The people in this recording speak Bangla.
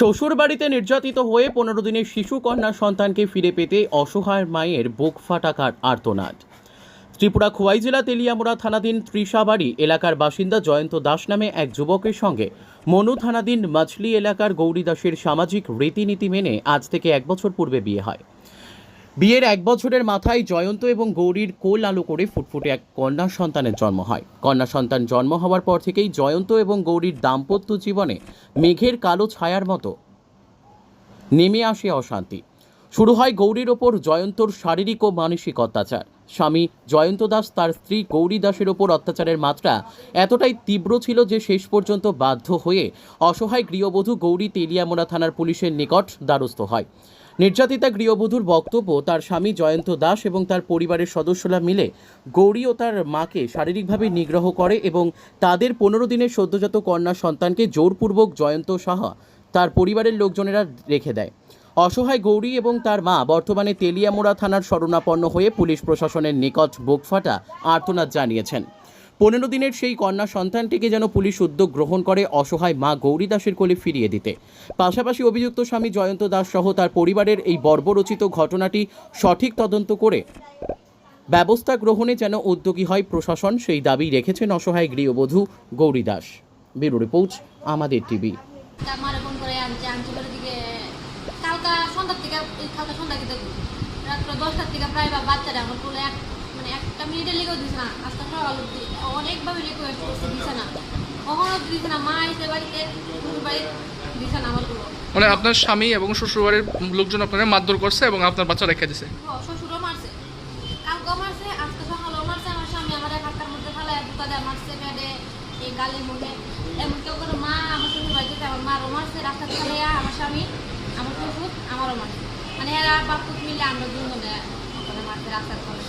শ্বশুর বাড়িতে নির্যাতিত হয়ে পনেরো দিনের শিশু কন্যা সন্তানকে ফিরে পেতে অসহায় মায়ের বুক ফাটাকার আর্তনাদ। ত্রিপুরা খোয়াই জেলা তেলিয়ামোড়া থানাধীন ত্রিশাবাড়ি এলাকার বাসিন্দা জয়ন্ত দাস নামে এক যুবকের সঙ্গে মনু থানাধীন মাছলি এলাকার গৌরী দাসের সামাজিক রীতিনীতি মেনে আজ থেকে এক বছর পূর্বে বিয়ে হয়। বিয়ের এক বছরের মাথায় জয়ন্ত এবং গৌরীর কোল আলো করে ফুটফুটে এক কন্যা সন্তানের জন্ম হয়। কন্যা সন্তান জন্ম হওয়ার পর থেকেই জয়ন্ত এবং গৌরীর দাম্পত্য জীবনে মেঘের কালো ছায়ার মতো নেমে আসে অশান্তি। শুরু হয় গৌরীর ওপর জয়ন্তর শারীরিক ও মানসিক অত্যাচার। স্বামী জয়ন্ত দাস তার স্ত্রী গৌরী দাসের ওপর অত্যাচারের মাত্রা এতটাই তীব্র ছিল যে শেষ পর্যন্ত বাধ্য হয়ে অসহায় গৃহবধূ গৌরী তেলিয়ামোড়া থানার পুলিশের নিকট দ্বারস্থ হয়। নির্যাতিতা গৃহবধূর বক্তব্য, তার স্বামী জয়ন্ত দাস এবং তার পরিবারের সদস্যরা মিলে গৌরী ও তার মাকে শারীরিকভাবে নিগ্রহ করে এবং তাদের পনেরো দিনের সদ্যজাত কন্যা সন্তানকে জোরপূর্বক জয়ন্ত সাহা তার পরিবারের লোকজনেরা রেখে দেয়। অসহায় গৌরী এবং তার মা বর্তমানে তেলিয়ামোড়া থানার শরণাপন্ন হয়ে পুলিশ প্রশাসনের নিকট বুকফাটা আর্তনাদ জানিয়েছেন। পনেরো দিনের সেই কন্যা সন্তানটিকে যেন পুলিশ উদ্যোগ গ্রহণ করে, অসহায় মা গৌরী দাসের কোলে ফিরিয়ে দিতে। পাশাপাশি অভিযুক্ত স্বামী জয়ন্ত দাস সহ তার পরিবারের এই বর্বরচিত ঘটনাটি সঠিক তদন্ত করে ব্যবস্থা গ্রহণে যেন উদ্যোগী হয় প্রশাসন, সেই দাবি রেখেছেন অসহায় গৃহবধূ গৌরী দাস। ব্যুরো রিপোর্ট, আমাদের টিভি। থেকে থেকে প্রায় বাচ্চারা আমার মানে একটা মিনিটের লেগেও দিছে না। সকাল অব্দি অনেকভাবে রিকোয়েস্ট করছে দিছে না। কখনো দিছে না। মা এসে বাড়িতে শ্বশুর বাড়ি দিছে না আমারগুলো মানে আপনার স্বামী এবং শ্বশুরবাড়ির লোকজন আপনার মারধর করছে এবং আপনার বাচ্চা রেখে দিছে? শ্বশুরও মারছে। কালকেও মারছে আজকে সকালেও মারছে। আমার স্বামী আমার এক হাতটার মধ্যে ফেলায় দুটা দেয় মারছে পেটে এই গালের মধ্যে এমন কেউ করে মা আমার শ্বশুর বাড়িতে আমার মারও মারছে রাস্তা ফেলে আমার স্বামী আমার শ্বশুর আমারও মারছে। মানে এরা বাপুত মিলে আমরা দুজনে ওখানে মারছে রাস্তার ফলে